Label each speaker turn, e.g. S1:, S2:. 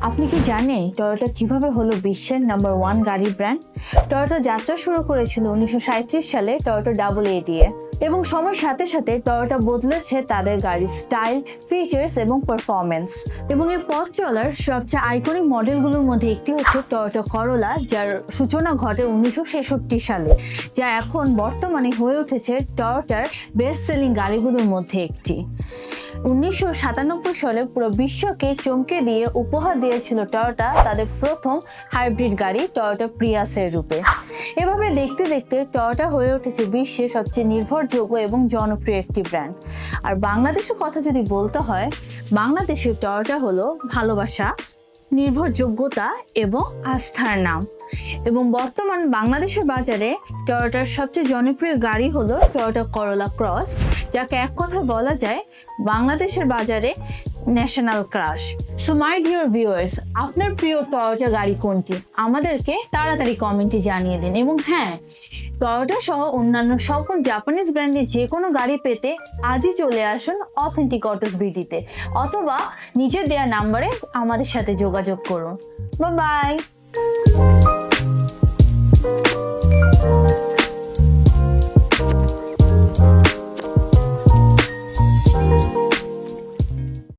S1: আপনি কি জানেন টয়োটা কীভাবে হলো বিশ্বের নাম্বার ওয়ান গাড়ি ব্র্যান্ড টয়োটা যাত্রা শুরু করেছিল উনিশশো সাঁইত্রিশ সালে টয়োটা ডাবল এ দিয়ে। এবং সময়ের সাথে সাথে টয়োটা বদলেছে তাদের গাড়ির স্টাইল ফিচার্স এবং পারফরমেন্স এবং এই পথ চলার সবচেয়ে আইকনিক মডেলগুলোর মধ্যে একটি হচ্ছে টয়োটা করোলা যার সূচনা ঘটে উনিশশো ছেষট্টি সালে, যা এখন বর্তমানে হয়ে উঠেছে টয়োটার বেস্ট সেলিং গাড়িগুলোর মধ্যে একটি। উনিশশো সাতানব্বই সালে পুরো বিশ্বকে চমকে দিয়ে উপহার দিয়েছিল টয়োটা, তাদের প্রথম হাইব্রিড গাড়ি টয়োটা প্রিয়াসের রূপে। এভাবে দেখতে দেখতে টয়োটা হয়ে উঠেছে বিশ্বের সবচেয়ে নির্ভরযোগ্য এবং জনপ্রিয় একটি ব্র্যান্ড। আর বাংলাদেশের কথা যদি বলতে হয়, বাংলাদেশের টয়োটা হলো ভালোবাসা। নির্ভরযোগ্যতা এবং আস্থার নাম। এবং বর্তমান বাংলাদেশের বাজারে টয়োটার সবচেয়ে জনপ্রিয় গাড়ি হলো টয়োটা করোলা ক্রস যাকে এক কথা বলা যায় বাংলাদেশের বাজারে national crush so my dear viewers আপনার প্রিয় টয়োটা গাড়ি কোনটি? আমাদেরকে তাড়াতাড়ি কমেন্টে জানিয়ে দিন। এবং হ্যাঁ টয়োটা সহ অন্যান্য সকল জাপানিজ ব্র্যান্ডের যে কোনো গাড়ি পেতে আজই চলে আসুন অথেন্টিক অটোস বিডিতে অথবা নিচে দেওয়া নাম্বারে আমাদের সাথে যোগাযোগ করুন। বাই